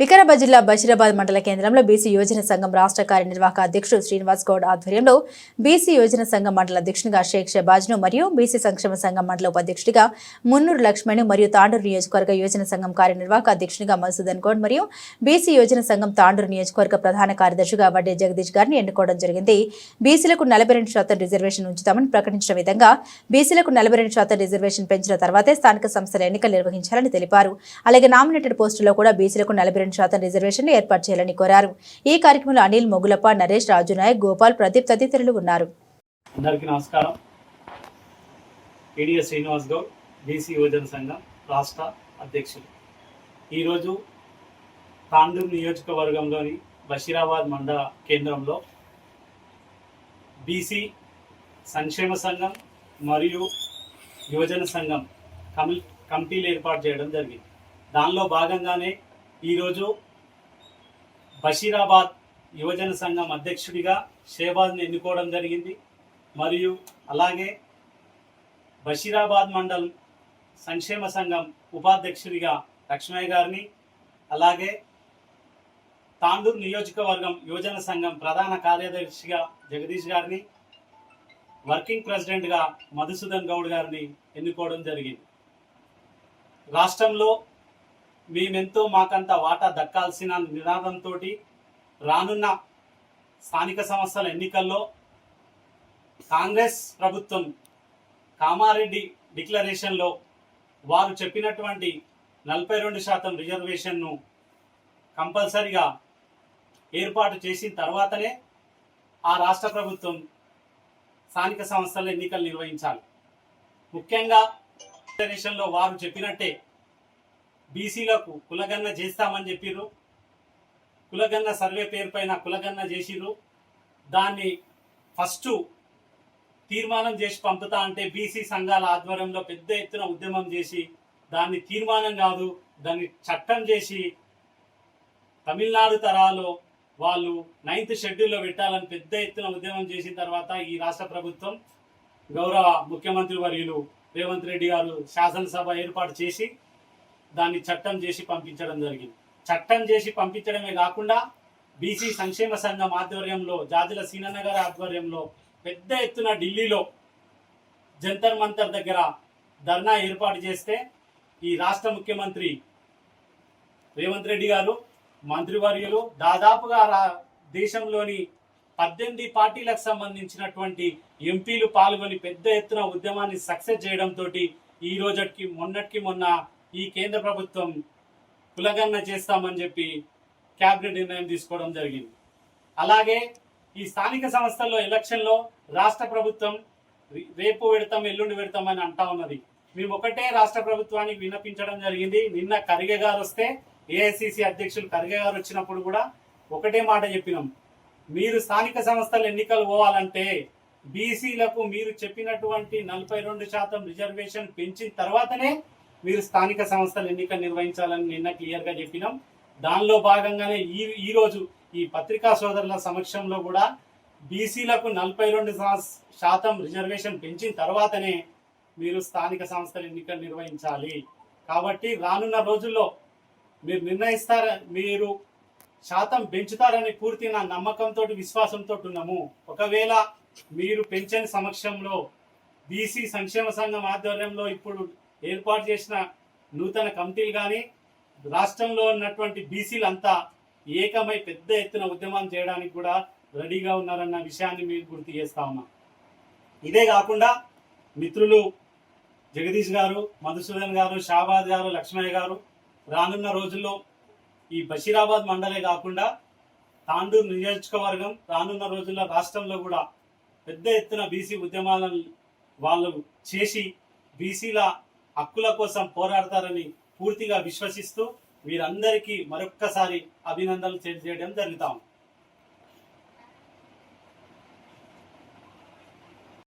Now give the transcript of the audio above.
వికారాబాద్ జిల్లా బషీరాబాద్ మండల కేంద్రంలో బీసీ యోజన సంఘం రాష్ట్ర కార్యనిర్వాహక అధ్యక్షుడు శ్రీనివాస్ గౌడ్ ఆధ్వర్యంలో బీసీ యోజన సంఘం మండల అధ్యక్షునిగా షేక్ షబాజ్ను మరియు బీసీ సంక్షేమ సంఘం మండల ఉపాధ్యక్షుడిగా మున్నూరు లక్ష్మణ్ మరియు తాండూరు నియోజకవర్గ యోజన సంఘం కార్యనిర్వాహక అధ్యక్షునిగా మధుసూదన్ గౌడ్ మరియు బీసీ యోజన సంఘం తాండూరు నియోజకవర్గ ప్రధాన కార్యదర్శిగా వడ్డే జగదీష్ గారిని ఎన్నుకోవడం జరిగింది. బీసీలకు నలభై రెండు శాతం రిజర్వేషన్ ఉంచుతామని ప్రకటించిన విధంగా బీసీలకు నలభై రెండు శాతం రిజర్వేషన్ పెంచిన తర్వాతే స్థానిక సంస్థల ఎన్నికలు నిర్వహించాలని తెలిపారు. అలాగే నామినేటెడ్ పోస్టుల్లో కూడా బీసీలకు నలభై రెండు శాతం రిజర్వేషన్లు ఏర్పాటు చేయాలని కోరారు. ఈ కార్యక్రమంలో అనిల్ మొగులప్ప నరేష్ రాజు నాయక్ గోపాల్ ప్రదీప్ తదితరులు ఉన్నారు. అందరికీ నమస్కారం. శ్రీనివాస్ గౌడ్ బీసీ యువజన సంఘం రాష్ట్ర అధ్యక్షులు. ఈరోజు తాండూరు నియోజకవర్గంలోని బషీరాబాద్ మండల కేంద్రంలో బీసీ సంక్షేమ సంఘం మరియు యువజన సంఘం కమి కమిటీలు ఏర్పాటు చేయడం జరిగింది. దానిలో భాగంగానే ఈరోజు బషీరాబాద్ యువజన సంఘం అధ్యక్షుడిగా షేబాద్ని ఎన్నుకోవడం జరిగింది. మరియు అలాగే బషీరాబాద్ మండల్ సంక్షేమ సంఘం ఉపాధ్యక్షుడిగా లక్ష్మయ్య గారిని అలాగే తాండూరు నియోజకవర్గం యువజన సంఘం ప్రధాన కార్యదర్శిగా జగదీష్ గారిని వర్కింగ్ ప్రెసిడెంట్గా మధుసూదన్ గౌడ్ గారిని ఎన్నుకోవడం జరిగింది. రాష్ట్రంలో మేమెంతో మాకంత వాటా దక్కాల్సిన నినాదంతో రానున్న స్థానిక సంస్థల ఎన్నికల్లో కాంగ్రెస్ ప్రభుత్వం కామారెడ్డి డిక్లరేషన్లో వారు చెప్పినటువంటి నలభై రెండు శాతం రిజర్వేషన్ను కంపల్సరిగా ఏర్పాటు చేసిన తర్వాతనే ఆ రాష్ట్ర ప్రభుత్వం స్థానిక సంస్థల ఎన్నికలు నిర్వహించాలి. ముఖ్యంగా డిక్లరేషన్లో వారు చెప్పినట్టే బీసీలకు కులగన్న చేస్తామని చెప్పిర్రు. కులగన్న సర్వే పేరు పైన కులగన్న చేసిర్రు. దాన్ని ఫస్ట్ తీర్మానం చేసి పంపుతా అంటే బీసీ సంఘాల ఆధ్వర్యంలో పెద్ద ఎత్తున ఉద్యమం చేసి దాన్ని తీర్మానం కాదు దాన్ని చట్టం చేసి తమిళనాడు తరాలో వాళ్ళు నైన్త్ షెడ్యూల్లో పెట్టాలని పెద్ద ఎత్తున ఉద్యమం చేసిన తర్వాత ఈ రాష్ట్ర ప్రభుత్వం గౌరవ ముఖ్యమంత్రి వర్యులు రేవంత్ రెడ్డి గారు శాసనసభ ఏర్పాటు చేసి దాన్ని చట్టం చేసి పంపించడం జరిగింది. చట్టం చేసి పంపించడమే కాకుండా బీసీ సంక్షేమ సంఘం ఆధ్వర్యంలో జాజుల సీననగర్ ఆధ్వర్యంలో పెద్ద ఎత్తున ఢిల్లీలో జంతర్ మంతర్ దగ్గర ధర్నా ఏర్పాటు చేస్తే ఈ రాష్ట్ర ముఖ్యమంత్రి రేవంత్ రెడ్డి గారు మంత్రివర్యులు దాదాపుగా రా- దేశంలోని పద్దెనిమిది పార్టీలకు సంబంధించినటువంటి ఎంపీలు పాల్గొని పెద్ద ఎత్తున ఉద్యమాన్ని సక్సెస్ చేయడంతో ఈ రోజుకి మొన్నటికి మొన్న ఈ కేంద్ర ప్రభుత్వం కులగన్న చేస్తామని చెప్పి క్యాబినెట్ నిర్ణయం తీసుకోవడం జరిగింది. అలాగే ఈ స్థానిక సంస్థల్లో ఎలక్షన్లో రాష్ట్ర ప్రభుత్వం రేపు పెడతాం ఎల్లుండి పెడతాం అని అంటా ఉన్నది. మేము ఒకటే రాష్ట్ర ప్రభుత్వానికి విన్నపించడం జరిగింది. నిన్న ఖర్గే గారు వస్తే ఏఐసిసి అధ్యక్షులు ఖర్గే గారు వచ్చినప్పుడు కూడా ఒకటే మాట చెప్పినాం. మీరు స్థానిక సంస్థల ఎన్నికలు పోవాలంటే బీసీలకు మీరు చెప్పినటువంటి నలభై రెండు శాతం రిజర్వేషన్ పెంచిన తర్వాతనే మీరు స్థానిక సంస్థలు ఎన్నిక నిర్వహించాలని నిన్న క్లియర్గా చెప్పినాం. దానిలో భాగంగానే ఈ ఈ రోజు ఈ పత్రికా సోదరుల సమక్షంలో కూడా బీసీలకు నలభై రెండు శాతం రిజర్వేషన్ పెంచిన తర్వాతనే మీరు స్థానిక సంస్థల ఎన్నికలు నిర్వహించాలి. కాబట్టి రానున్న రోజుల్లో మీరు నిర్ణయిస్తార మీరు శాతం పెంచుతారని పూర్తి నా నమ్మకంతో విశ్వాసంతో ఉన్నాము. ఒకవేళ మీరు పెంచని సమక్షంలో బీసీ సంక్షేమ సంఘం ఆధ్వర్యంలో ఇప్పుడు ఏర్పాటు చేసిన నూతన కమిటీలు కానీ రాష్ట్రంలో ఉన్నటువంటి బీసీలంతా ఏకమై పెద్ద ఎత్తున ఉద్యమం చేయడానికి కూడా రెడీగా ఉన్నారన్న విషయాన్ని మీరు గుర్తు చేస్తా ఉన్నా. ఇదే కాకుండా మిత్రులు జగదీష్ గారు మధుసూదన్ గారు షాబాద్ గారు లక్ష్మయ్య గారు రానున్న రోజుల్లో ఈ బషీరాబాద్ మండలే కాకుండా తాండూరు నియోజకవర్గం రానున్న రోజుల్లో రాష్ట్రంలో కూడా పెద్ద ఎత్తున బీసీ ఉద్యమాలను వాళ్ళు చేసి బీసీల హక్కుల కోసం పోరాడతారని పూర్తిగా విశ్వసిస్తూ వీరందరికీ మరొక్కసారి అభినందనలు తెలియజేయడం జరుగుతాం.